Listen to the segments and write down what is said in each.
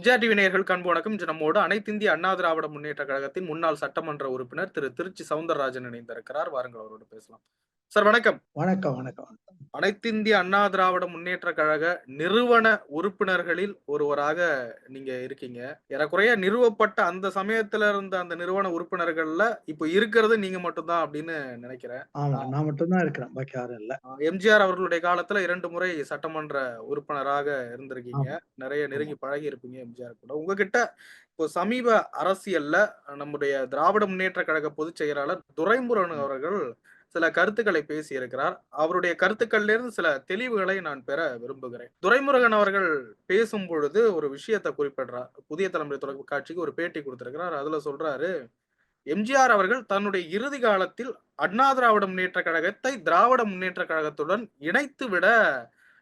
MGR TV நேயர்கள் கண்பு வணக்கம். இன்று நம்மோடு அனைத்திந்திய அண்ணா திராவிட முன்னேற்ற கழகத்தின் முன்னாள் சட்டமன்ற உறுப்பினர் திரு திருச்சி சவுந்தரராஜன் இணைந்திருக்கிறார். வாருங்கள் அவரோடு பேசலாம். சார் வணக்கம். வணக்கம் வணக்கம் அனைத்திந்திய அண்ணா திராவிட முன்னேற்ற கழக நிறுவன உறுப்பினர்களில் ஒருவராக நீங்க இருக்கீங்க. ஏறக்குறைய நிறுவப்பட்ட அந்த சமயத்துல இருந்த அந்த நிறுவன உறுப்பினர்கள்ல இப்போ இருக்கிறது நீங்க மட்டும்தான் அப்படின்னு நினைக்கிறேன். நான் மட்டும்தான் இருக்கிறேன். பாக்கி யாரும் இல்ல. எம்ஜிஆர் அவர்களுடைய காலத்துல இரண்டு முறை சட்டமன்ற உறுப்பினராக இருந்திருக்கீங்க. நிறைய நெருங்கி பழகி இருப்பீங்க எம்ஜிஆர் கூட. உங்ககிட்ட இப்போ சமீப அரசியல்ல நம்முடைய திராவிட முன்னேற்ற கழக பொதுச் செயலாளர் துரைமுருகன் அவர்கள் சில கருத்துக்களை பேசி இருக்கிறார் அவருடைய கருத்துக்கள்ல இருந்து சில தெளிவுகளை நான் பெற விரும்புகிறேன். துரைமுருகன் அவர்கள் பேசும் பொழுது ஒரு விஷயத்தை குறிப்பிடுறார். புதிய தலைமுறை தொலைக்காட்சிக்கு ஒரு பேட்டி கொடுத்திருக்கிறார். அதுல சொல்றாரு எம்ஜிஆர் அவர்கள் தன்னுடைய இறுதி காலத்தில் அண்ணா திராவிட முன்னேற்ற கழகத்தை திராவிட முன்னேற்ற கழகத்துடன் இணைத்து விட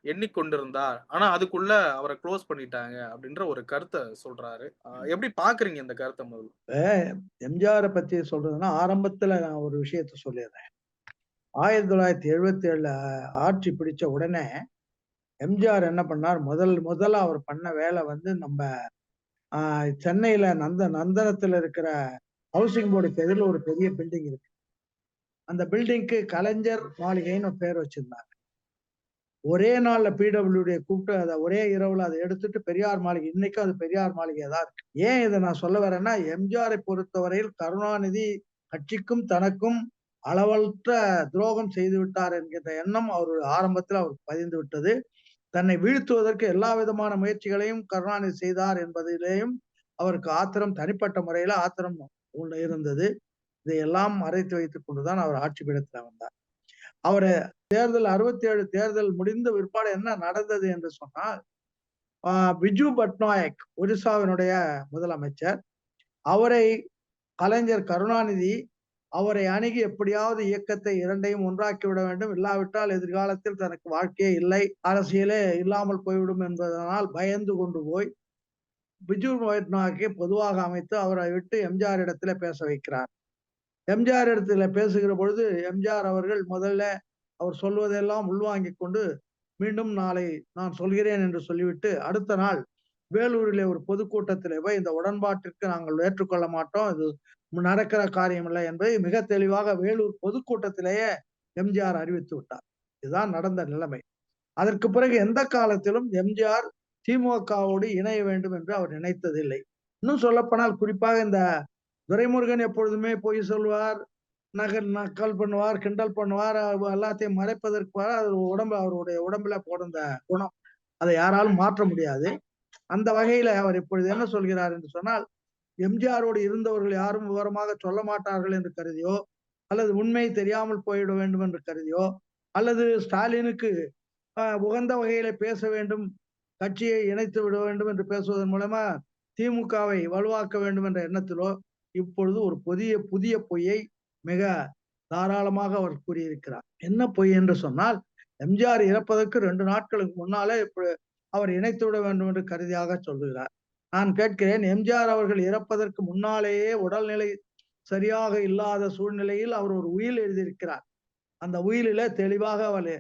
எண்ணிக்கொண்டிருந்தார். ஆனா அதுக்குள்ள அவரை க்ளோஸ் பண்ணிட்டாங்க. அப்படின்ற ஒரு கருத்தை சொல்றாரு. ஆஹ் எப்படி பாக்குறீங்க இந்த கருத்தை முதல்ல? எம்ஜிஆரை பத்தி சொல்றதுன்னா ஆரம்பத்துல நான் ஒரு விஷயத்த சொல்லிடுறேன். ஆயிரத்தி தொள்ளாயிரத்தி எழுபத்தி ஏழுல ஆட்சி பிடிச்ச உடனே எம்ஜிஆர் என்ன பண்ணார்? முதல் முதல்ல அவர் பண்ண வேலை வந்து நம்ம ஆஹ் சென்னையில நந்த நந்தனத்துல இருக்கிற ஹவுசிங் போர்டுக்கு எதிரில் ஒரு பெரிய பில்டிங் இருக்கு. அந்த பில்டிங்க்கு கலைஞர் மாளிகைன்னு பேர் வச்சிருந்தாங்க. ஒரே நாள்ல பிடபிள்யூடிய கூப்பிட்டு அதை ஒரே இரவுல அதை எடுத்துட்டு பெரியார் மாளிகை இன்னைக்கும் அது பெரியார் மாளிகை தான் இருக்கு. ஏன் இதை நான் சொல்ல வரேன்னா எம்ஜிஆரை பொறுத்தவரையில் கருணாநிதி கட்சிக்கும் தனக்கும் அளவற்ற துரோகம் செய்து விட்டார் என்கிற எண்ணம் அவர் ஆரம்பத்தில் அவர் பதிந்து விட்டது. தன்னை வீழ்த்துவதற்கு எல்லா விதமான முயற்சிகளையும் கருணாநிதி செய்தார் என்பதிலேயும் அவருக்கு ஆத்திரம் தனிப்பட்ட முறையில ஆத்திரம் உள்ள இருந்தது. இதையெல்லாம் மறைத்து வைத்துக் கொண்டுதான் அவர் ஆட்சி பீடத்தில் வந்தார் அவர் தேர்தல் அறுபத்தி ஏழு தேர்தல் முடிந்த பிற்பாடு என்ன நடந்தது என்று சொன்னால் பிஜு பட்நாயக் ஒரிசாவினுடைய முதலமைச்சர் அவரை கலைஞர் கருணாநிதி அவரை அணுகி எப்படியாவது இயக்கத்தை இரண்டையும் ஒன்றாக்கி விட வேண்டும். இல்லாவிட்டால் எதிர்காலத்தில் தனக்கு வாழ்க்கையே இல்லை. அரசியலே இல்லாமல் போய்விடும் என்பதனால் பயந்து கொண்டு போய் பிஜு பட்நாயக்கை பொதுவாக அமைத்து அவரை விட்டு எம்ஜிஆர் இடத்துல பேச வைக்கிறார். எம்ஜிஆர் இடத்துல பேசுகிற பொழுது எம்ஜிஆர் அவர்கள் முதல்ல அவர் சொல்வதெல்லாம் உள்வாங்கி கொண்டு மீண்டும் நாளை நான் சொல்கிறேன் என்று சொல்லிவிட்டு அடுத்த நாள் வேலூரிலே ஒரு பொதுக்கூட்டத்தில் போய் இந்த உடன்பாட்டிற்கு நாங்கள் ஏற்றுக்கொள்ள மாட்டோம். இது நடக்கிற காரியம் இல்லை என்பதை மிக தெளிவாக வேலூர் பொதுக்கூட்டத்திலேயே எம்ஜிஆர் அறிவித்து விட்டார். இதுதான் நடந்த நிலைமை. அதற்கு பிறகு எந்த காலத்திலும் எம்ஜிஆர் திமுகவோடு இணைய வேண்டும் என்று அவர் நினைத்ததில்லை. இன்னும் சொல்லப்போனால் குறிப்பாக இந்த துரைமுருகன் எப்பொழுதுமே பொய் சொல்வார் நகர் நக்கல் பண்ணுவார் கிண்டல் பண்ணுவார் எல்லாத்தையும் மறைப்பதற்கு அது உடம்பு அவருடைய உடம்புல போடுந்த குணம். அதை யாராலும் மாற்ற முடியாது. அந்த வகையில அவர் இப்பொழுது என்ன சொல்கிறார் என்று சொன்னால் எம்ஜிஆரோடு இருந்தவர்கள் யாரும் விவரமாக சொல்ல மாட்டார்கள் என்று கருதியோ அல்லது உண்மை தெரியாமல் போயிட வேண்டும் என்று கருதியோ அல்லது ஸ்டாலினுக்கு உகந்த வகையில பேச வேண்டும் கட்சியை இணைத்து விட வேண்டும் என்று பேசுவதன் மூலமா திமுகவை வலுவாக்க வேண்டும் என்ற எண்ணத்திலோ இப்பொழுது ஒரு புதிய புதிய பொய்யை மிக தாராளமாக அவர் கூறியிருக்கிறார். என்ன பொய் என்று சொன்னால் எம்ஜிஆர் இறப்பதற்கு ரெண்டு நாட்களுக்கு முன்னாலே அவர் இணைத்து விட வேண்டும் என்று கருதியாக சொல்லுகிறார். நான் கேட்கிறேன் எம்ஜிஆர் அவர்கள் இறப்பதற்கு முன்னாலேயே உடல்நிலை சரியாக இல்லாத சூழ்நிலையில் அவர் ஒரு உயில் எழுதியிருக்கிறார். அந்த உயிலில தெளிவாக அவர்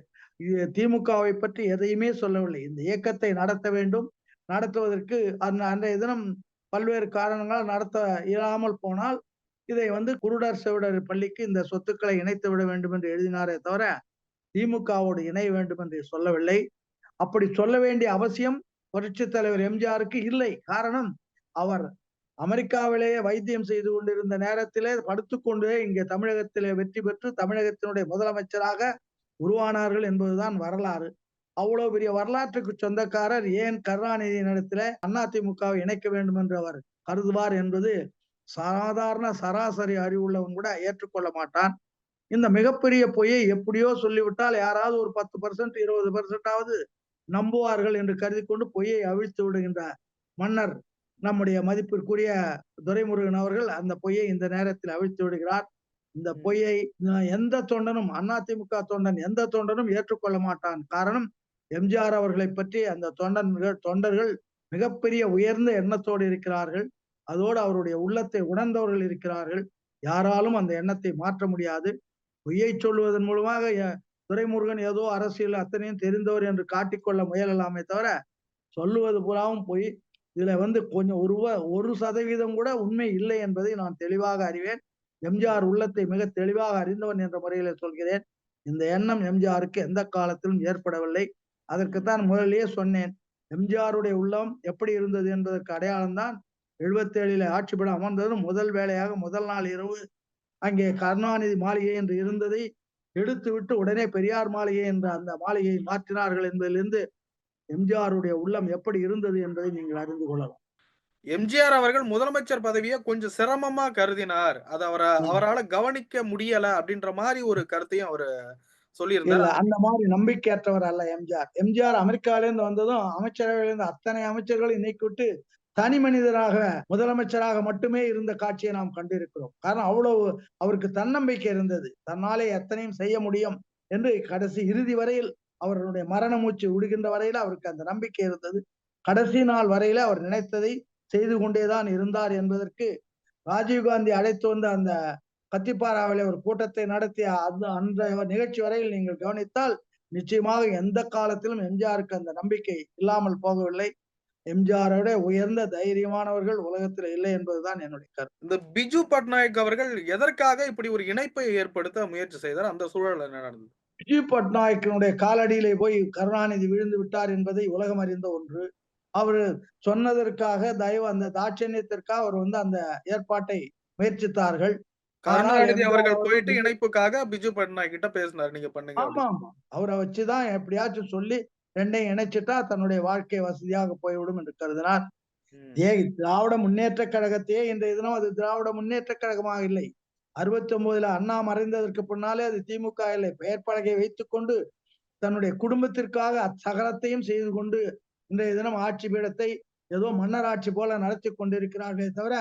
திமுகவை பற்றி எதையுமே சொல்லவில்லை. இந்த இயக்கத்தை நடத்த வேண்டும். நடத்துவதற்கு அந்த அன்றைய தினம் பல்வேறு காரணங்களால் நடத்த இயலாமல் போனால் இதை வந்து குருடர் செவிடர் பள்ளிக்கு இந்த சொத்துக்களை இணைத்து விட வேண்டும் என்று எழுதினாரே தவிர திமுகவோடு இணைய வேண்டும் என்று சொல்லவில்லை. அப்படி சொல்ல வேண்டிய அவசியம் புரட்சி தலைவர் எம்ஜிஆருக்கு இல்லை. காரணம் அவர் அமெரிக்காவிலேயே வைத்தியம் செய்து கொண்டிருந்த நேரத்திலே படுத்துக்கொண்டே இங்கே தமிழகத்திலே வெற்றி பெற்று தமிழகத்தினுடைய முதலமைச்சராக உருவானார்கள் என்பதுதான் வரலாறு. அவ்வளவு பெரிய வரலாற்றுக்கு சொந்தக்காரர் ஏன் கருணாநிதி நடத்தில அதிமுகவை இணைக்க வேண்டும் என்று அவர் கருதுவார் என்பது சாதாரண சராசரி அறிவுள்ளவன் கூட ஏற்றுக்கொள்ள மாட்டான். இந்த மிகப்பெரிய பொய்யை எப்படியோ சொல்லிவிட்டால் யாராவது ஒரு பத்து பர்சன்ட் இருபது பர்சன்டாவது நம்புவார்கள் என்று கருதி கொண்டு பொய்யை அவிழ்த்து விடுகின்ற மன்னர் நம்முடைய மதிப்பிற்குரிய துரைமுருகன் அவர்கள் அந்த பொய்யை இந்த நேரத்தில் அவிழ்த்து விடுகிறார். இந்த பொய்யை எந்த தொண்டனும் அதிமுக தொண்டன் எந்த தொண்டனும் ஏற்றுக்கொள்ள மாட்டான். காரணம் எம்ஜிஆர் அவர்களை பற்றி அந்த தொண்டன்கள் தொண்டர்கள் மிகப்பெரிய உயர்ந்த எண்ணத்தோடு இருக்கிறார்கள். அதோடு அவருடைய உள்ளத்தை உணர்ந்தவர்கள் இருக்கிறார்கள். யாராலும் அந்த எண்ணத்தை மாற்ற முடியாது. பொய்யை சொல்வதன் மூலமாக துரைமுருகன் ஏதோ அரசியல் அத்தனையும் தெரிந்தவர் என்று காட்டிக்கொள்ள முயலலாமே தவிர சொல்லுவது பூராவும் போய் இதுல வந்து கொஞ்சம் ஒரு ஒரு சதவீதம் கூட உண்மை இல்லை என்பதை நான் தெளிவாக அறிவேன். எம்ஜிஆர் உள்ளத்தை மிக தெளிவாக அறிந்தவன் என்ற முறையில சொல்கிறேன். இந்த எண்ணம் எம்ஜிஆருக்கு எந்த காலத்திலும் ஏற்படவில்லை. அதற்குத்தான் முதலிலேயே சொன்னேன். எம்ஜிஆருடைய உள்ளம் எப்படி இருந்தது என்பதற்கு அடையாளம்தான் எழுபத்தேழில் ஆட்சி படம் அமர்ந்ததும் முதல் வேலையாக முதல் நாள் இரவு அங்கே கருணாநிதி மாளிகை என்று இருந்ததை எடுத்து விட்டு உடனே பெரியார் மாளிகை என்ற அந்த மாளிகையை மாற்றினார்கள் என்பதிலிருந்து எம்ஜிஆருடைய உள்ளம் எப்படி இருந்தது என்பதை நீங்கள் அறிந்து கொள்ளலாம். எம்ஜிஆர் அவர்கள் முதலமைச்சர் பதவியை கொஞ்சம் சிரமமா கருதினார். அது அவரை. அவரால கவனிக்க முடியல அப்படின்ற மாதிரி ஒரு கருத்தையும் அவரு சொல்லியிருந்தார். அந்த மாதிரி நம்பிக்கையற்றவர் அல்ல எம்ஜிஆர். எம்ஜிஆர் அமெரிக்கால இருந்து வந்ததும் அமைச்சரவையில இருந்து அத்தனை அமைச்சர்களை நீக்கிவிட்டு தனி மனிதராக முதலமைச்சராக மட்டுமே இருந்த காட்சியை நாம் கண்டிருக்கிறோம். காரணம் அவ்வளவு அவருக்கு தன்னம்பிக்கை இருந்தது. தன்னாலே எத்தனையும் செய்ய முடியும் என்று கடைசி இறுதி வரையில் அவருடைய மரண மூச்சு விடுகின்ற வரையில அவருக்கு அந்த நம்பிக்கை இருந்தது. கடைசி நாள் வரையில அவர் நினைத்ததை செய்து கொண்டேதான் இருந்தார் என்பதற்கு ராஜீவ்காந்தி அழைத்து வந்த அந்த கத்திப்பாராவிலே ஒரு கூட்டத்தை நடத்திய அந்த அந்த நிகழ்ச்சி வரையில் நீங்கள் கவனித்தால் நிச்சயமாக எந்த காலத்திலும் எம்ஜிஆருக்கு அந்த நம்பிக்கை இல்லாமல் போகவில்லை. எம்ஜிஆரோட உயர்ந்த தைரியமானவர்கள் உலகத்தில் இல்லை என்பதுதான் என்னுடைய கருத்து. இந்த பிஜு பட்நாயக் அவர்கள் எதற்காக இப்படி ஒரு இணைப்பை ஏற்படுத்த முயற்சி செய்தார்? அந்த சூழல் என்ன நடந்தது? பிஜு பட்நாயக்கினுடைய காலடியிலே போய் கருணாநிதி விழுந்து விட்டார் என்பதை உலகம் அறிந்த ஒன்று. அவர் சொன்னதற்காக தயவு அந்த தாட்சண்யத்திற்காக அவர் வந்து அந்த ஏற்பாட்டை முயற்சித்தார்கள். கருணாநிதி அவர்கள் போயிட்டு இணைப்புக்காக பிஜு பட்நாயக் கிட்ட பேசினார். நீங்க பண்ணுங்க ஆமா ஆமா அவரை வச்சுதான் எப்படியாச்சும் சொல்லி ரெண்டையும் இணைச்சிட்டா தன்னுடைய வாழ்க்கை வசதியாக போய்விடும் என்று கருதினார். ஏ திராவிட முன்னேற்ற கழகத்தையே இன்றைய தினம் அது திராவிட முன்னேற்ற கழகமாக இல்லை. அறுபத்தி ஒன்பதுல அண்ணா மறைந்ததற்கு பின்னாலே அது திமுக இல்லை. பெயர் பலகை வைத்துக் கொண்டு தன்னுடைய குடும்பத்திற்காக சகலத்தையும் செய்து கொண்டு இன்றைய தினம் ஆட்சி பீடத்தை ஏதோ மன்னர் ஆட்சி போல நடத்தி கொண்டிருக்கிறார்களே தவிர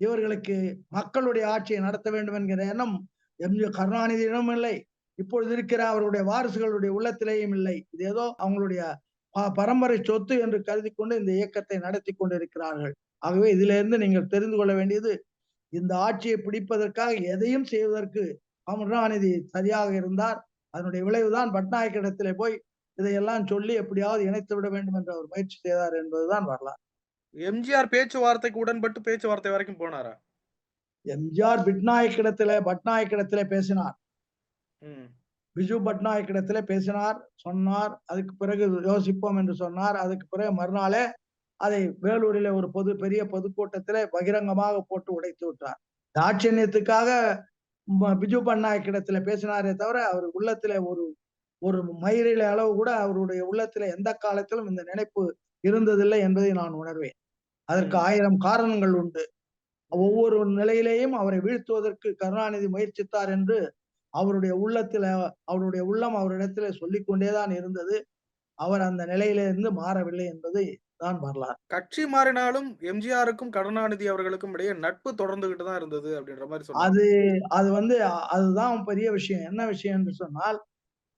இவர்களுக்கு மக்களுடைய ஆட்சியை நடத்த வேண்டும் என்கிற எண்ணம் எம்ஜி கருணாநிதியிடம் இல்லை. இப்பொழுது இருக்கிற அவருடைய வாரிசுகளுடைய உள்ளத்திலேயும் இல்லை. இது ஏதோ அவங்களுடைய பரம்பரை சொத்து என்று கருதி கொண்டு இந்த இயக்கத்தை நடத்தி கொண்டிருக்கிறார்கள். ஆகவே இதுல இருந்து நீங்கள் தெரிந்து கொள்ள வேண்டியது இந்த ஆட்சியை பிடிப்பதற்காக எதையும் செய்வதற்கு கருணாநிதி சரியாக இருந்தார். அதனுடைய விளைவுதான் பட்நாயக்கிடத்திலே போய் இதையெல்லாம் சொல்லி எப்படியாவது இணைத்து விட வேண்டும் என்று அவர் முயற்சி செய்தார் என்பதுதான் வரலாறு. எம்ஜிஆர் பேச்சுவார்த்தைக்கு உடன்பட்டு பேச்சுவார்த்தை வரைக்கும் போனாரா? எம்ஜிஆர் பிட்நாயக்கிடத்திலே பட்நாயக்கிடத்திலே பேசினார். ம். பிஜு பட்நாயக் இடத்துல பேசினார் சொன்னார் அதுக்கு பிறகு யோசிப்போம் என்று சொன்னார். அதுக்கு பிறகு மறுநாளே அதை வேலூரிலே ஒரு பொது பெரிய பொதுக்கூட்டத்திலே பகிரங்கமாக போட்டு உடைத்து விட்டார். தாட்சண்யத்துக்காக பிஜு பட்நாயக் இடத்துல பேசினாரே தவிர அவர் உள்ளத்திலே ஒரு ஒரு மயிரில அளவு கூட அவருடைய உள்ளத்திலே எந்த காலத்திலும் இந்த நினைப்பு இருந்ததில்லை என்பதை நான் உணர்வேன். அதற்கு. ஆயிரம் காரணங்கள் உண்டு. ஒவ்வொரு நிலையிலேயும் அவரை வீழ்த்துவதற்கு கருணாநிதி முயற்சித்தார் என்று அவருடைய உள்ளத்துல அவருடைய உள்ளம் அவரிடத்துல சொல்லிக் கொண்டேதான் இருந்தது. அவர் அந்த நிலையில இருந்து மாறவில்லை என்பதை தான் வரலாறு. கட்சி மாறினாலும் எம்ஜிஆருக்கும் கருணாநிதி அவர்களுக்கும் இடையே நட்பு தொடர்ந்துகிட்டு தான் இருந்தது அப்படின்ற மாதிரி அது அது வந்து அதுதான் பெரிய விஷயம். என்ன விஷயம் என்று சொன்னால்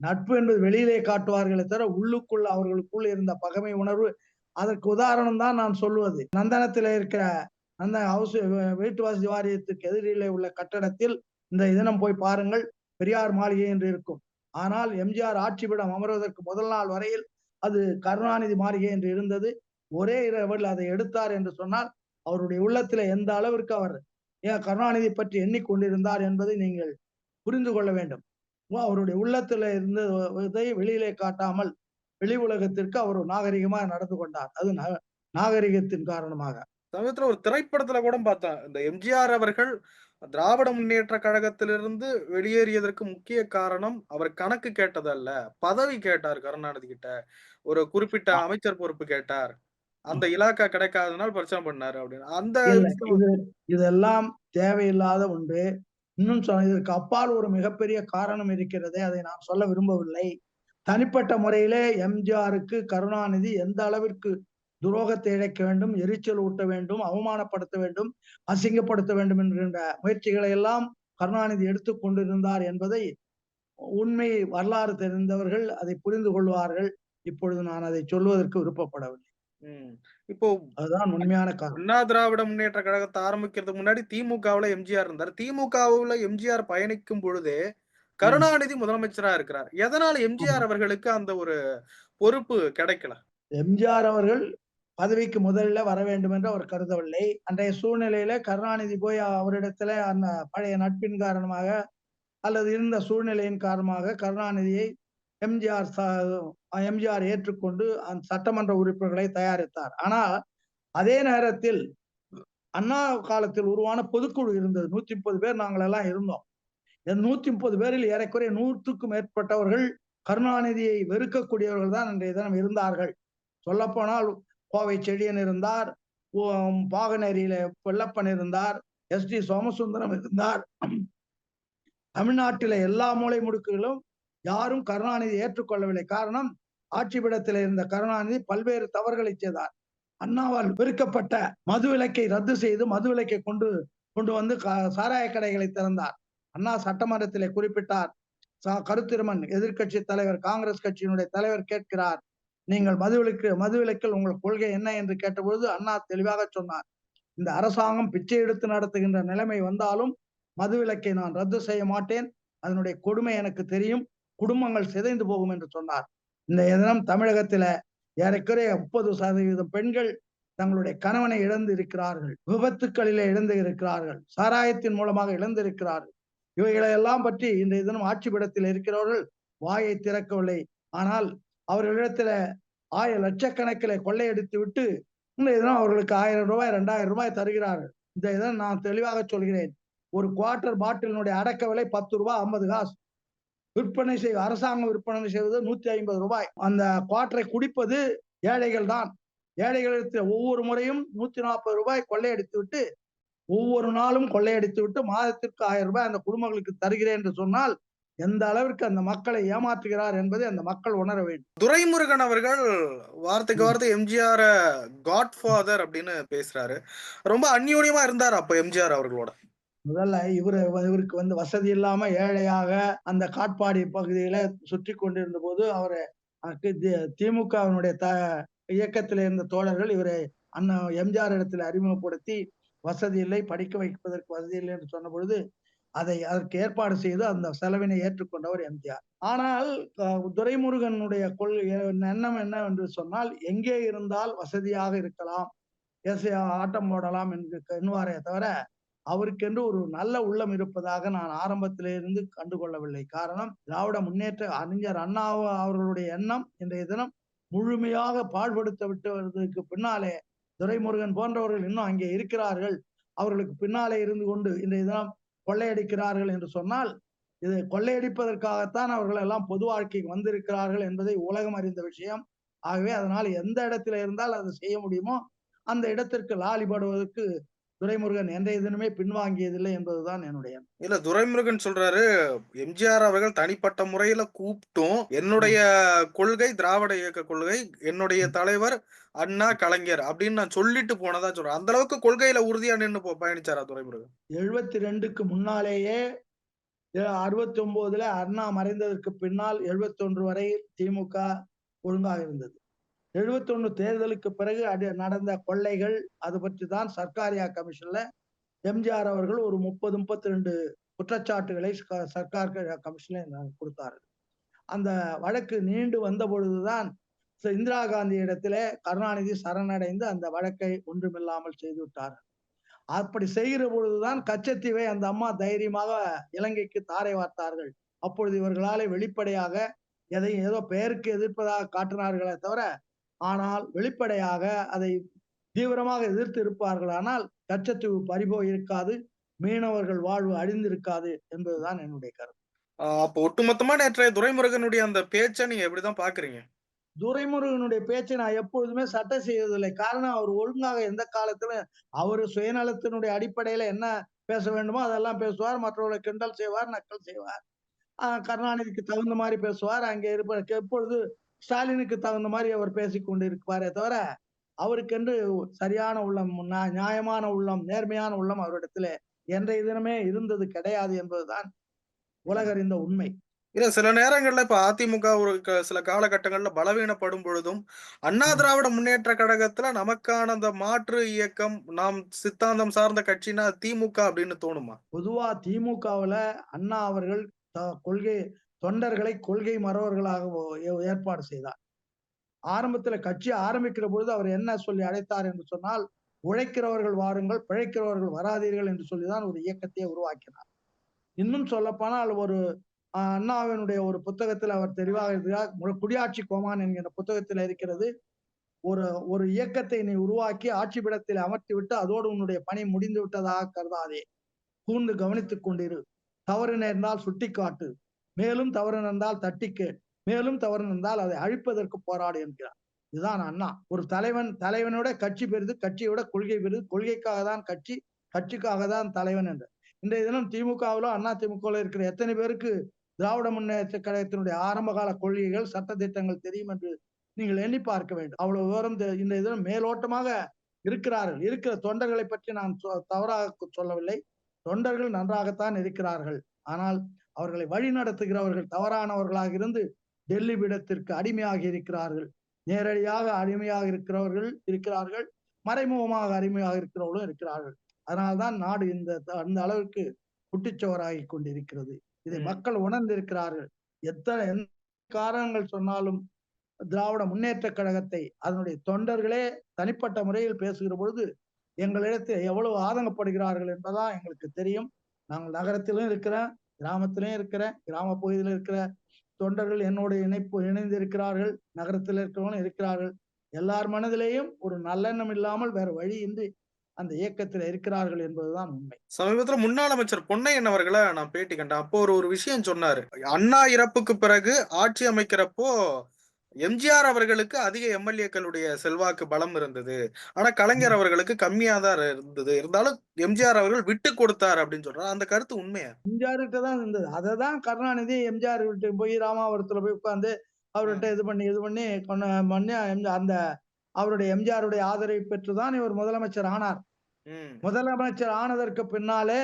நட்பு என்பது வெளியிலே காட்டுவார்களே தவிர உள்ளுக்குள் அவர்களுக்குள் இருந்த பகைமை உணர்வு அதற்கு உதாரணம் தான் நான் சொல்லுவது நந்தனத்தில் இருக்கிற அந்த ஹவுஸ் வீட்டு வசதி வாரியத்துக்கு எதிரிலே உள்ள கட்டடத்தில் இந்த தினம் போய் பாருங்கள் பெரியார் மாளிகை என்று இருக்கும். ஆனால் எம்ஜிஆர் ஆட்சிபிடம் அமர்வதற்கு முதல் நாள் வரையில் அது கருணாநிதி மாளிகை என்று இருந்தது. ஒரே இரவில் அதை எடுத்தார் என்று சொன்னால் அவருடைய உள்ளத்திலே எந்த அளவிற்கு அவர் ஏன் கருணாநிதி பற்றி எண்ணிக்கொண்டிருந்தார் என்பதை நீங்கள் புரிந்து கொள்ள வேண்டும். அவருடைய உள்ளத்துல இருந்ததை வெளியிலே காட்டாமல் வெளி உலகத்திற்கு அவர் நாகரிகமாக நடந்து கொண்டார். அது நாகரிகத்தின் காரணமாக. சமயத்துல ஒரு திரைப்படத்துல கூட பார்த்தேன். இந்த எம்ஜிஆர் அவர்கள் திராவிட முன்னேற்ற கழகத்திலிருந்து வெளியேறியதற்கு முக்கிய காரணம் அவர் கணக்கு கேட்டதல்ல பதவி கேட்டார் கருணாநிதி கிட்ட. ஒரு குறிப்பிட்ட அமைச்சர் பொறுப்பு கேட்டார். அந்த இலாக்கா கிடைக்காதனால பிரச்சனை பண்ணாரு அப்படின்னு. அந்த இதெல்லாம் தேவையில்லாத ஒன்று. இன்னும் சொன்ன இதற்கு அப்பால் ஒரு மிகப்பெரிய காரணம் இருக்கிறது அதை நான் சொல்ல விரும்பவில்லை. தனிப்பட்ட முறையிலே எம்ஜிஆருக்கு கருணாநிதி எந்த அளவிற்கு துரோகத்தை இழைக்க வேண்டும் எரிச்சல் ஊட்ட வேண்டும் அவமானப்படுத்த வேண்டும் அசிங்கப்படுத்த வேண்டும் என்கின்ற முயற்சிகளை எல்லாம் கருணாநிதி எடுத்துக் கொண்டிருந்தார் என்பதை உண்மை வரலாறு தெரிந்தவர்கள் அதை புரிந்து கொள்வார்கள். இப்பொழுது நான் அதை சொல்வதற்கு விருப்பப்படவில்லை. இப்போ அதுதான் உண்மையான காரணம் அண்ணா திராவிட முன்னேற்ற கழகத்தை ஆரம்பிக்கிறதுக்கு முன்னாடி திமுகவுல எம்ஜிஆர் இருந்தார். திமுகவுல எம்ஜிஆர் பயணிக்கும் பொழுதே கருணாநிதி முதலமைச்சரா இருக்கிறார். எதனால எம்ஜிஆர் அவர்களுக்கு அந்த ஒரு பொறுப்பு கிடைக்கல? எம்ஜிஆர் அவர்கள் பதவிக்கு முதலில் வர வேண்டும் என்று அவர் கருதவில்லை. அன்றைய சூழ்நிலையில கருணாநிதி போய் அவரிடத்துல அந்த பழைய நட்பின் காரணமாக அல்லது இருந்த சூழ்நிலையின் காரணமாக கருணாநிதியை எம்ஜிஆர் எம்ஜிஆர் ஏற்றுக்கொண்டு அந்த சட்டமன்ற உறுப்பினர்களை தயாரித்தார். ஆனால் அதே நேரத்தில் அண்ணா காலத்தில் உருவான பொதுக்குழு இருந்தது. நூத்தி முப்பது பேர் நாங்கள் எல்லாம் இருந்தோம். இந்த நூத்தி முப்பது பேரில் ஏறக்குறைய நூற்றுக்கும் மேற்பட்டவர்கள் கருணாநிதியை வெறுக்கக்கூடியவர்கள் தான் அன்றைய தினம் இருந்தார்கள். சொல்லப்போனால் கோவை செழியன் இருந்தார் ஓ- பாகனேரியில வெள்ளப்பன் இருந்தார் எஸ் டி சோமசுந்தரம் இருந்தார். தமிழ்நாட்டில எல்லா மூலை முடுக்குகளும் யாரும் கருணாநிதி ஏற்றுக்கொள்ளவில்லை. காரணம் ஆட்சிபிடத்தில் இருந்த கருணாநிதி பல்வேறு தவறுகளை செய்தார். அண்ணாவால் வெறுக்கப்பட்ட மது விலக்கை ரத்து செய்து மது விலக்கை கொண்டு கொண்டு வந்து க- சாராய கடைகளை திறந்தார். அண்ணா சட்டமன்றத்திலே குறிப்பிட்டார் கருத்திருமன் எதிர்க்கட்சி தலைவர் காங்கிரஸ் கட்சியினுடைய தலைவர் கேட்கிறார் நீங்கள் மதுவிலக்கு மதுவிலக்கில் உங்கள் கொள்கை என்ன என்று கேட்டபொழுது அண்ணா தெளிவாக சொன்னார். இந்த அரசாங்கம் பிச்சை எடுத்து நடத்துகின்ற நிலைமை வந்தாலும் மதுவிலக்கை நான் ரத்து செய்ய மாட்டேன். அதனுடைய கொடுமை எனக்கு தெரியும். குடும்பங்கள் சிதைந்து போகும் என்று சொன்னார். இந்த தினம் தமிழகத்தில ஏறக்குறைய முப்பது சதவீதம் பெண்கள் தங்களுடைய கணவனை இழந்து இருக்கிறார்கள். விபத்துக்களிலே இழந்து இருக்கிறார்கள். சாராயத்தின் மூலமாக இழந்து இருக்கிறார்கள். இவைகளை எல்லாம் பற்றி இன்றைய தினம் ஆட்சிபிடத்தில் இருக்கிறவர்கள் வாயை திறக்கவில்லை. ஆனால் அவர்களிடத்துல ஆய லட்சக்கணக்கில் கொள்ளையடித்து விட்டு இன்னும் எதனா அவர்களுக்கு ஆயிரம் ரூபாய் ரெண்டாயிரம் ரூபாய் தருகிறார்கள். இந்த இதை நான் தெளிவாக சொல்கிறேன். ஒரு குவார்டர் பாட்டிலினுடைய அடக்க விலை பத்து ரூபாய் ஐம்பது காசு. விற்பனை செய் அரசாங்கம் விற்பனை செய்வது நூத்தி ஐம்பது ரூபாய். அந்த குவார்டரை குடிப்பது ஏழைகள் தான். ஏழைகளிடத்தில் ஒவ்வொரு முறையும் நூத்தி நாற்பது ரூபாய் கொள்ளையடித்து விட்டு ஒவ்வொரு நாளும் கொள்ளையடித்து விட்டு மாதத்திற்கு ஆயிரம் ரூபாய் அந்த குடும்பங்களுக்கு தருகிறேன் என்று சொன்னால் எந்த அளவிற்கு அந்த மக்களை ஏமாற்றுகிறார் என்பதை அந்த மக்கள் உணர வேண்டும். துரைமுருகன் அவர்கள் வார்த்தைக்கு. வார்த்தை எம்ஜிஆர் காட் ஃபாதர் அப்படின்னு பேசுறாரு. ரொம்ப அந்யோன்யமா இருந்தார் அப்ப எம்ஜிஆர் அவர்களோட. முதல்ல இவரு இவருக்கு வந்து வசதி இல்லாம ஏழையாக அந்த காட்பாடி பகுதியில சுற்றி கொண்டிருந்த போது அவரை திமுகவினுடைய த இயக்கத்தில் இருந்த தோழர்கள் இவரை அண்ணா எம்ஜிஆர் இடத்துல அறிமுகப்படுத்தி வசதி இல்லை படிக்க வைப்பதற்கு வசதி இல்லை என்று சொன்ன பொழுது அதை அதற்கு ஏற்பாடு செய்து அந்த செலவினை ஏற்றுக்கொண்டவர் எம்ஜிஆர். ஆனால் துரைமுருகனுடைய கொள்கை எண்ணம் என்ன என்று சொன்னால் எங்கே இருந்தால் வசதியாக இருக்கலாம் எஸ் ஆட்டம் போடலாம் என்று எண்ணுவாரே தவிர அவருக்கென்று ஒரு நல்ல உள்ளம் இருப்பதாக நான் ஆரம்பத்திலிருந்து கண்டுகொள்ளவில்லை. காரணம் திராவிட முன்னேற்ற அறிஞர் அண்ணா அவர்களுடைய எண்ணம் இன்றைய தினம் முழுமையாக பாழ்படுத்த விட்டுவதற்கு பின்னாலே துரைமுருகன் போன்றவர்கள் இன்னும் அங்கே இருக்கிறார்கள். அவர்களுக்கு பின்னாலே இருந்து கொண்டு இன்றைய தினம் கொள்ளையடிக்கிறார்கள் என்று சொன்னால் இது கொள்ளையடிப்பதற்காகத்தான் அவர்கள் எல்லாம் பொது வாழ்க்கைக்கு வந்திருக்கிறார்கள் என்பதை உலகம் அறிந்த விஷயம். ஆகவே அதனால் எந்த இடத்துல இருந்தால் அதை செய்ய முடியுமோ அந்த இடத்திற்கு லாலிபடுவதற்கு துரைமுருகன் எந்த தினமே பின்வாங்கியதில்லை என்பதுதான் என்னுடைய. இல்ல துரைமுருகன் சொல்றாரு எம்ஜிஆர் அவர்கள் தனிப்பட்ட முறையில கூப்பிட்டும் என்னுடைய கொள்கை திராவிட இயக்க கொள்கை என்னுடைய தலைவர் அண்ணா கலைஞர் அப்படின்னு நான் சொல்லிட்டு போனதா சொல்றேன். அந்த அளவுக்கு கொள்கையில உறுதியா நின்னு போ- பயணிச்சாரா துரைமுருகன்? எழுபத்தி ரெண்டுக்கு முன்னாலேயே அறுபத்தி ஒன்பதுல அண்ணா மறைந்ததற்கு பின்னால் எழுபத்தி ஒன்று வரை திமுக ஒழுங்காக இருந்தது. எழுபத்தொன்னு தேர்தலுக்கு பிறகு அடி நடந்த கொள்ளைகள் அது பற்றி தான் சர்க்காரியா கமிஷன்ல எம்ஜிஆர் அவர்கள் ஒரு முப்பது முப்பத்தி ரெண்டு குற்றச்சாட்டுகளை சர்க்கார் கமிஷன்ல கொடுத்தார்கள் அந்த வழக்கு நீண்டு வந்த பொழுதுதான் இந்திரா காந்தி இடத்துல கருணாநிதி சரணடைந்து அந்த வழக்கை ஒன்றுமில்லாமல் செய்து விட்டார்கள் அப்படி செய்கிற பொழுதுதான் கச்சத்தீவை அந்த அம்மா தைரியமாக இலங்கைக்கு தாரை வார்த்தார்கள். அப்பொழுது இவர்களாலே வெளிப்படையாக எதையும் ஏதோ பெயருக்கு எதிர்ப்பதாக காட்டினார்களே தவிர ஆனால் வெளிப்படையாக அதை தீவிரமாக எதிர்த்து இருப்பார்கள். ஆனால் கச்சத்தீவு பறிபோய் இருக்காது மீனவர்கள் வாழ்வு அழிந்திருக்காது என்பதுதான் என்னுடைய கருத்து. அப்போ ஒட்டுமொத்தமா நேற்றைய துரைமுருகனுடைய அந்த பேச்சை நீங்க எப்படிதான் பாக்குறீங்க துரைமுருகனுடைய பேச்சை நான் எப்பொழுதுமே சட்டை செய்வதில்லை. காரணம் அவர் ஒழுங்காக எந்த காலத்துல அவர் சுயநலத்தினுடைய அடிப்படையில என்ன பேச வேண்டுமோ அதெல்லாம் பேசுவார். மற்றவர்களை கிண்டல் செய்வார் நக்கல் செய்வார். ஆஹ் கருணாநிதிக்கு தகுந்த மாதிரி பேசுவார். அங்கே இருப்ப எப்பொழுது ஸ்டாலினுக்கு தகுந்த மாதிரி அவர் பேசிக் கொண்டு இருப்பாரே தவிர அவருக்கென்று சரியான உள்ளம் நியாயமான உள்ளம் நேர்மையான உள்ளம் அவரிடத்துல என்ற தினமே இருந்தது கிடையாது என்பதுதான் உலகறிந்த உண்மை இல்ல சில நேரங்கள்ல இப்ப அதிமுக ஒரு சில காலகட்டங்கள்ல பலவீனப்படும் பொழுதும் அண்ணா. திராவிட முன்னேற்ற கழகத்துல நமக்கான அந்த மாற்று இயக்கம் நாம் சித்தாந்தம் சார்ந்த கட்சினா திமுக அப்படின்னு தோணுமா பொதுவா திமுகவுல அண்ணா அவர்கள் கொள்கை தொண்டர்களை கொள்கை மறவர்களாக ஓ- ஏ- ஏற்பாடு செய்தார். ஆரம்பத்துல கட்சி ஆரம்பிக்கிற பொழுது அவர் என்ன சொல்லி அழைத்தார் என்று சொன்னால் உழைக்கிறவர்கள் வாருங்கள் பிழைக்கிறவர்கள் வராதீர்கள் என்று சொல்லிதான் ஒரு இயக்கத்தையே உருவாக்கினார். இன்னும் சொல்லப்போனால் ஒரு அண்ணாவினுடைய ஒரு புத்தகத்தில் அவர் தெளிவாக இருக்கிறார். குடியாட்சி கோமான் என்கிற புத்தகத்தில் இருக்கிறது. ஒரு ஒரு இயக்கத்தை நீ உருவாக்கி ஆட்சிபிடத்தில் அமர்த்தி விட்டு அதோடு உன்னுடைய பணி முடிந்து விட்டதாக கருதாதே. கூர்ந்து கவனித்துக் கொண்டிரு. தவறு நேர்ந்தால் சுட்டிக்காட்டு. மேலும் தவறு நேர்ந்தால் தட்டிக்கு மேலும் தவறு நடந்தால் அதை அழிப்பதற்கு போராடு என்கிறார். இதுதான் அண்ணா. ஒரு தலைவன் தலைவனோட கட்சி பெறுது கட்சியோட கொள்கை பெறுது கொள்கைக்காக தான் கட்சி கட்சிக்காக தான் தலைவன் என்று. இன்றைய தினம் திமுகவிலோ அண்ணா திமுகவில் இருக்கிற எத்தனை பேருக்கு திராவிட முன்னேற்ற கழகத்தினுடைய ஆரம்பகால கொள்கைகள் சட்ட திட்டங்கள் தெரியும் என்று நீங்கள் எண்ணி பார்க்க வேண்டும். அவ்வளவு விவரம் இந்த இதில் தினம் மேலோட்டமாக இருக்கிறார்கள். இருக்கிற தொண்டர்களை பற்றி நான் சொ- தவறாக சொல்லவில்லை. தொண்டர்கள் நன்றாகத்தான் இருக்கிறார்கள். ஆனால் அவர்களை வழி நடத்துகிறவர்கள் தவறானவர்களாக இருந்து டெல்லி பீடத்திற்கு அடிமையாகி இருக்கிறார்கள். நேரடியாக அடிமையாக இருக்கிறவர்கள் இருக்கிறார்கள். மறைமுகமாக அடிமையாக இருக்கிறவர்களும் இருக்கிறார்கள். அதனால்தான் நாடு இந்த அந்த அளவுக்கு குட்டிச்சுவராகி கொண்டிருக்கிறது. இதை. மக்கள் உணர்ந்திருக்கிறார்கள். எத்தனை எந்த காரணங்கள் சொன்னாலும் திராவிட முன்னேற்ற கழகத்தை அதனுடைய தொண்டர்களே தனிப்பட்ட முறையில் பேசுகிற பொழுது எங்களிடத்தில் எவ்வளவு ஆதங்கப்படுகிறார்கள் என்பதா எங்களுக்கு தெரியும். நாங்கள் நகரத்திலும் இருக்கிறேன் கிராமத்திலும் இருக்கிற கிராம பகுதியில் இருக்கிற தொண்டர்கள் என்னோட இணைப்பு இணைந்து இருக்கிறார்கள் நகரத்தில் இருக்கிறவங்களும் இருக்கிறார்கள். எல்லார் மனதிலேயும் ஒரு நல்லெண்ணம் இல்லாமல் வேற வழியின்றி அந்த இயக்கத்தில் இருக்கிறார்கள் என்பதுதான் உண்மை. சமீபத்துல முன்னாள் அமைச்சர் பொன்னையன் அவர்களை நான் பேட்டி கண்டேன். அப்போ ஒரு ஒரு விஷயம் சொன்னாரு. அண்ணா இறப்புக்கு பிறகு ஆட்சி அமைக்கிறப்போ எம்ஜிஆர் அவர்களுக்கு அதிக எம்எல்ஏக்களுடைய செல்வாக்கு பலம் இருந்தது. ஆனா கலைஞர் அவர்களுக்கு கம்மியா தான் இருந்தது. இருந்தாலும் எம்ஜிஆர் அவர்கள் விட்டு கொடுத்தார் அப்படின்னு சொல்றாரு. அந்த கருத்து உண்மையா? எம்ஜிஆர்கிட்ட தான் இருந்தது. அதை தான் கருணாநிதி எம்ஜிஆர் விட்டு போய் ராமாவரத்துல போய் உட்கார்ந்து அவர்கிட்ட இது பண்ணி இது பண்ணி பண்ணி அந்த அவருடைய எம்ஜிஆருடைய ஆதரவை பெற்றுதான் இவர் முதலமைச்சர் ஆனார். முதலமைச்சர் ஆனதற்கு பின்னாலே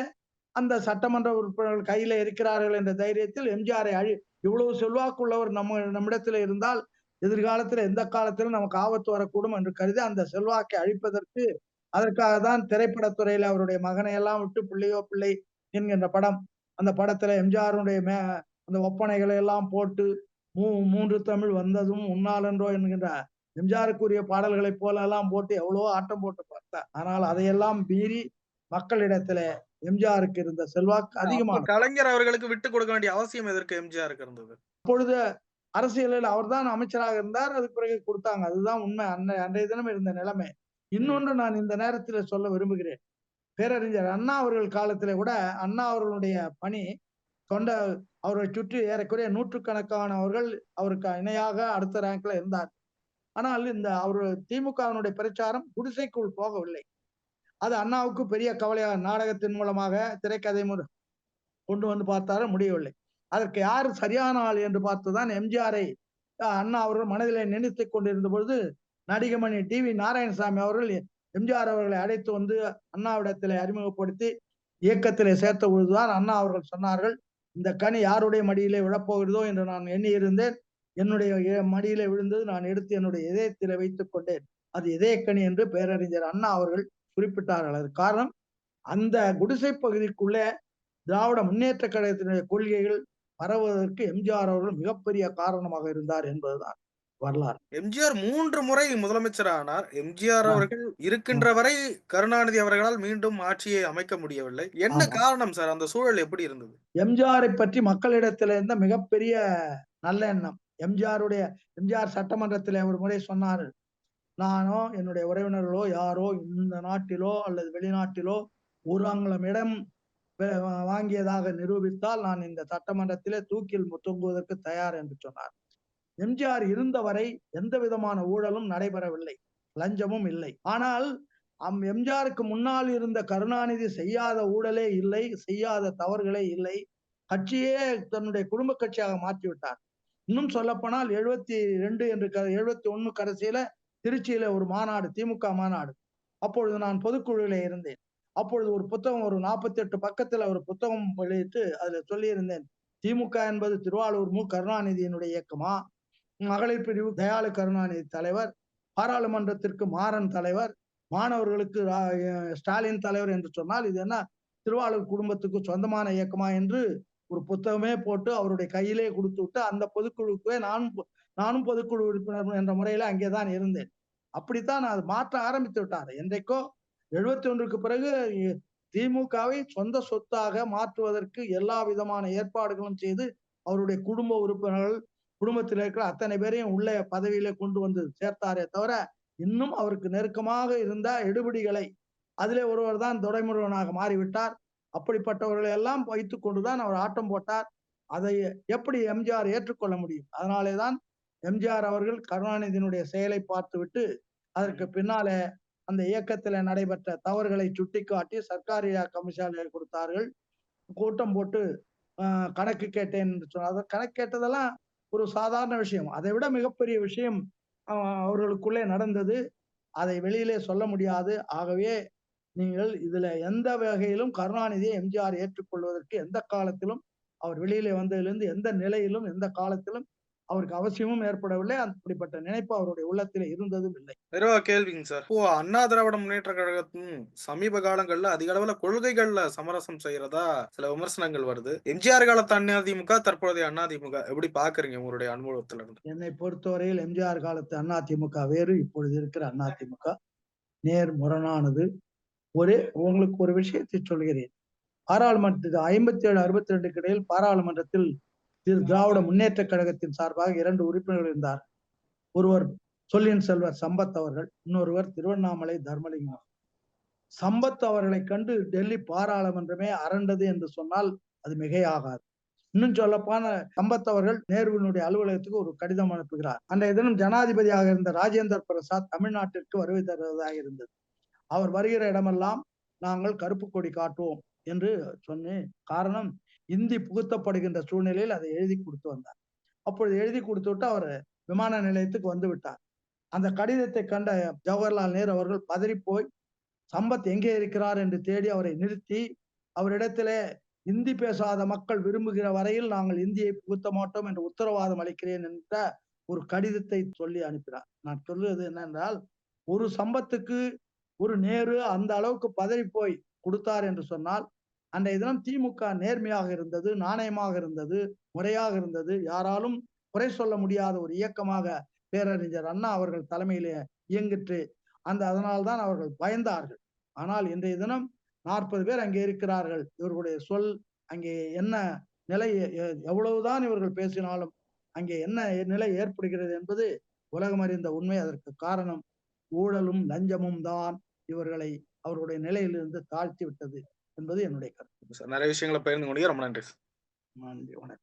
அந்த சட்டமன்ற உறுப்பினர்கள் கையில இருக்கிறார்கள் என்ற தைரியத்தில் எம்ஜிஆரை அழி இவ்வளவு செல்வாக்குள்ளவர் நம்ம நம்மிடத்தில் இருந்தால் எதிர்காலத்துல எந்த காலத்திலும் நமக்கு ஆபத்து வரக்கூடும் என்று கருதி அந்த செல்வாக்கை அழிப்பதற்கு அதற்காக தான் திரைப்படத்துறையில அவருடைய மகனை எல்லாம் விட்டு பிள்ளையோ பிள்ளை என்கின்ற படம் அந்த படத்துல எம்ஜிஆருடைய மே அந்த ஒப்பனைகளை எல்லாம் போட்டு மூ மூன்று தமிழ் வந்ததும் உன்னாலன்றோ என்கின்ற எம்ஜிஆருக்குரிய பாடல்களைப் போல எல்லாம் போட்டு எவ்வளவோ ஆட்டம் போட்டு பார்த்தா ஆனால் அதையெல்லாம் மீறி மக்களிடத்துல எம்ஜிஆருக்கு இருந்த செல்வாக்கு அப்ப அதிகமான கலைஞர் அவர்களுக்கு விட்டு கொடுக்க வேண்டிய அவசியம் எதற்கு எம்ஜிஆருக்கு இருந்தது? அப்பொழுது அரசியலில் அவர்தான் அமைச்சராக இருந்தார் அதுக்கு பிறகு கொடுத்தாங்க. அதுதான் உண்மை. அன்னை அன்றைய தினம் இருந்த நிலைமை. இன்னொன்று நான் இந்த நேரத்தில் சொல்ல விரும்புகிறேன். பேரறிஞர் அண்ணா அவர்கள் காலத்திலே கூட அண்ணா அவர்களுடைய பணி தொண்ட அவரை சுற்றி ஏறக்குறைய நூற்றுக்கணக்கானவர்கள் அவருக்கு இணையாக அடுத்த ரேங்க்ல இருந்தார். ஆனால் இந்த அவர் திமுகவினுடைய பிரச்சாரம் குடிசைக்குள் போகவில்லை. அது அண்ணாவுக்கு பெரிய கவலையாக நாடகத்தின் மூலமாக திரைக்கதை கொண்டு வந்து பார்த்தாலும் முடியவில்லை. அதற்கு யார் சரியான ஆள் என்று பார்த்துதான் எம்ஜிஆரை அண்ணா அவர்கள் மனதிலே நினைத்துக் கொண்டிருந்த பொழுது நடிகமணி டி வி நாராயணசாமி அவர்கள் எம்ஜிஆர் அவர்களை அழைத்து வந்து அண்ணாவிடத்திலே அறிமுகப்படுத்தி இயக்கத்திலே சேர்த்த பொழுதுதான் அண்ணா அவர்கள் சொன்னார்கள் இந்த கனி யாருடைய மடியிலே விழப்போகிறதோ என்று நான் எண்ணியிருந்தேன். என்னுடைய மடியிலே விழுந்தது நான் எடுத்து என்னுடைய இதயத்திலே வைத்துக் கொண்டேன். அது இதயக்கனி என்று பேரறிஞர் அண்ணா அவர்கள் குறிப்பிட்டார்கள். அது காரணம் அந்த குடிசை பகுதிக்குள்ளே திராவிட முன்னேற்ற கழகத்தினுடைய கொள்கைகள் பரவுவதற்கு எம்ஜிஆர் அவர்கள் மிகப்பெரிய காரணமாக இருந்தார் என்பதுதான் வரலாறு. எம்ஜிஆர் மூன்று முறை முதலமைச்சர் ஆனார் எம்ஜிஆர். அவர்கள் இருக்கின்ற வரை கருணாநிதி அவர்களால் மீண்டும் ஆட்சியை அமைக்க முடியவில்லை. என்ன. காரணம் சார்? அந்த சூழல் எப்படி இருந்தது? எம்ஜிஆரை பற்றி மக்களிடத்தில் இருந்த மிகப்பெரிய நல்ல எண்ணம். எம்ஜிஆருடைய எம்ஜிஆர் சட்டமன்றத்தில் ஒரு முறை சொன்னார் நானோ என்னுடைய உறவினர்களோ யாரோ இந்த நாட்டிலோ அல்லது வெளிநாட்டிலோ ஒரு அங்குலம் இடம் வாங்கியதாக நிரூபித்தால் நான் இந்த சட்டமன்றத்திலே தூக்கில் தொங்குவதற்கு தயார் என்று சொன்னார். எம்ஜிஆர் இருந்தவரை எந்த விதமான ஊழலும் நடைபெறவில்லை. லஞ்சமும் இல்லை. ஆனால் அம் எம்ஜிஆருக்கு முன்னால் இருந்த கருணாநிதி செய்யாத ஊழலே இல்லை செய்யாத தவறுகளே இல்லை. கட்சியே தன்னுடைய குடும்ப கட்சியாக மாற்றிவிட்டார். இன்னும் சொல்லப்போனால் எழுபத்தி ரெண்டு என்று க எழுபத்தி ஒண்ணு கடைசியில திருச்சியில ஒரு மாநாடு திமுக மாநாடு. அப்பொழுது நான் பொதுக்குழுவில இருந்தேன். அப்பொழுது ஒரு புத்தகம் ஒரு நாற்பத்தி எட்டு பக்கத்துல ஒரு புத்தகம் வெளியிட்டு அதுல சொல்லியிருந்தேன். திமுக என்பது திருவாளூர் மு. கருணாநிதியினுடைய இயக்கமா? மகளிர் பிரிவு தயாளு கருணாநிதி தலைவர் பாராளுமன்றத்திற்கு மாறன் தலைவர் மாணவர்களுக்கு ஸ்டாலின் தலைவர் என்று சொன்னால் இது என்ன? திருவாளூர் குடும்பத்துக்கு சொந்தமான இயக்கமா என்று ஒரு புத்தகமே போட்டு அவருடைய கையிலே கொடுத்து விட்டு அந்த பொதுக்குழுக்கே நானும் நானும் பொதுக்குழு உறுப்பினர் என்ற முறையில அங்கேதான் இருந்தேன். அப்படித்தான் அது மாற்ற ஆரம்பித்து விட்டார். என்றைக்கோ எழுபத்தி ஒன்றுக்கு பிறகு திமுகவை சொந்த சொத்தாக மாற்றுவதற்கு எல்லா விதமான ஏற்பாடுகளும் செய்து அவருடைய குடும்ப உறுப்பினர்கள் குடும்பத்தில் இருக்கிற அத்தனை பேரையும் உள்ள பதவியிலே கொண்டு வந்து சேர்த்தாரே தவிர இன்னும் அவருக்கு நெருக்கமாக இருந்த எடுபிடிகளை அதிலே ஒருவர் தான் துடைமுருகனாக மாறிவிட்டார். அப்படிப்பட்டவர்களை எல்லாம் வைத்து கொண்டுதான் அவர் ஆட்டம் போட்டார். அதை எப்படி எம்ஜிஆர் ஏற்றுக்கொள்ள முடியும்? அதனாலே தான் எம்ஜிஆர் அவர்கள் கருணாநிதியினுடைய செயலை பார்த்துவிட்டு அதற்கு பின்னாலே அந்த இயக்கத்தில் நடைபெற்ற தவறுகளை சுட்டிக்காட்டி சர்க்காரியா கமிஷனர் கொடுத்தார்கள். கூட்டம் போட்டு கணக்கு கேட்டேன் என்று சொன்னார். கணக்கு கேட்டதெல்லாம் ஒரு சாதாரண விஷயம். அதை விட மிகப்பெரிய விஷயம் அவர்களுக்குள்ளே நடந்தது. அதை வெளியிலே சொல்ல முடியாது. ஆகவே நீங்கள் இதுல எந்த வகையிலும் கருணாநிதியை எம்ஜிஆர் ஏற்றுக்கொள்வதற்கு எந்த காலத்திலும் அவர் வெளியிலே வந்ததிலிருந்து எந்த நிலையிலும் எந்த காலத்திலும் அவருக்கு அவசியமும் ஏற்படவில்லை. அப்படிப்பட்ட நினைப்பு அவருடைய உள்ளத்திலே இருந்ததும் இல்லை. நிறைவா கேள்விங்க சார். இப்போ அண்ணா திராவிட முன்னேற்ற கழகத்தின் சமீப காலங்கள்ல அதிக அளவுல கொள்கைகள்ல சமரசம் செய்யறதா சில விமர்சனங்கள் வருது. எம்ஜிஆர் காலத்து அதிமுக தற்போதைய அதிமுக எப்படி பாக்குறீங்க உங்களுடைய அனுபவத்துல இருந்து? என்னை பொறுத்தவரையில் எம்ஜிஆர் காலத்து அதிமுக வேறு இப்பொழுது இருக்கிற அதிமுக நேர் முரணானது ஒரு உங்களுக்கு ஒரு விஷயத்தை சொல்கிறேன். பாராளுமன்றத்தில் ஐம்பத்தி ஏழு அறுபத்தி ரெண்டுக்கு இடையில் பாராளுமன்றத்தில் திரு திராவிட முன்னேற்ற கழகத்தின் சார்பாக இரண்டு உறுப்பினர்கள் இருந்தார். ஒருவர் சொல்லின் செல்வர் சம்பத் அவர்கள் இன்னொருவர் திருவண்ணாமலை தர்மலிங்கம் சம்பத் அவர்களை கண்டு டெல்லி பாராளுமன்றமே அரண்டது என்று சொன்னால் அது மிகையாகாது. இன்னும் சொல்லப்பான சம்பத் அவர்கள் நேருவினுடைய அலுவலகத்துக்கு ஒரு கடிதம் அனுப்புகிறார். அன்றைய தினம் ஜனாதிபதியாக இருந்த ராஜேந்திர பிரசாத் தமிழ்நாட்டிற்கு வருகை தருவதாக இருந்தது. அவர் வருகிற இடமெல்லாம் நாங்கள் கருப்பு கொடி காட்டுவோம் என்று சொன்னேன் காரணம் இந்தி புகுத்தப்படுகின்ற சூழ்நிலையில் அதை எழுதி கொடுத்து வந்தார். அப்பொழுது எழுதி கொடுத்து விட்டு அவர் விமான நிலையத்துக்கு வந்து விட்டார். அந்த கடிதத்தை கண்ட ஜவஹர்லால் நேரு அவர்கள் பதறி போய் சம்பத் எங்கே இருக்கிறார்? என்று தேடி அவரை நிறுத்தி அவரிடத்திலே இந்தி பேசாத மக்கள் விரும்புகிற வரையில் நாங்கள் இந்தியை புகுத்த மாட்டோம் என்று உத்தரவாதம் அளிக்கிறேன் என்ற ஒரு கடிதத்தை சொல்லி அனுப்பினார். நான் சொல்லுவது என்னென்றால் ஒரு சம்பத்துக்கு ஒரு நேரு அந்த அளவுக்கு பதறி போய் கொடுத்தார் என்று சொன்னால் அன்றைய தினம் திமுக நேர்மையாக இருந்தது நாணயமாக இருந்தது முறையாக இருந்தது. யாராலும் குறை சொல்ல முடியாத ஒரு இயக்கமாக பேரறிஞர் அண்ணா அவர்கள் தலைமையிலே இயங்கிற்று. அந்த அதனால்தான் அவர்கள் பயந்தார்கள். ஆனால் இன்றைய தினம் நாற்பது பேர் அங்கே இருக்கிறார்கள். இவர்களுடைய சொல் அங்கே என்ன நிலை எவ்வளவுதான் இவர்கள் பேசினாலும் அங்கே என்ன நிலை ஏற்படுகிறது என்பது உலகம் அறிந்த உண்மை. அதற்கு காரணம் ஊழலும் லஞ்சமும் தான் இவர்களை அவர்களுடைய நிலையிலிருந்து தாழ்த்தி விட்டது. என்பது என்னுடைய கருத்து. சார் நிறைய விஷயங்களை பகிர்ந்து கொண்டீங்க ரொம்ப நன்றி சார். நன்றி வணக்கம்.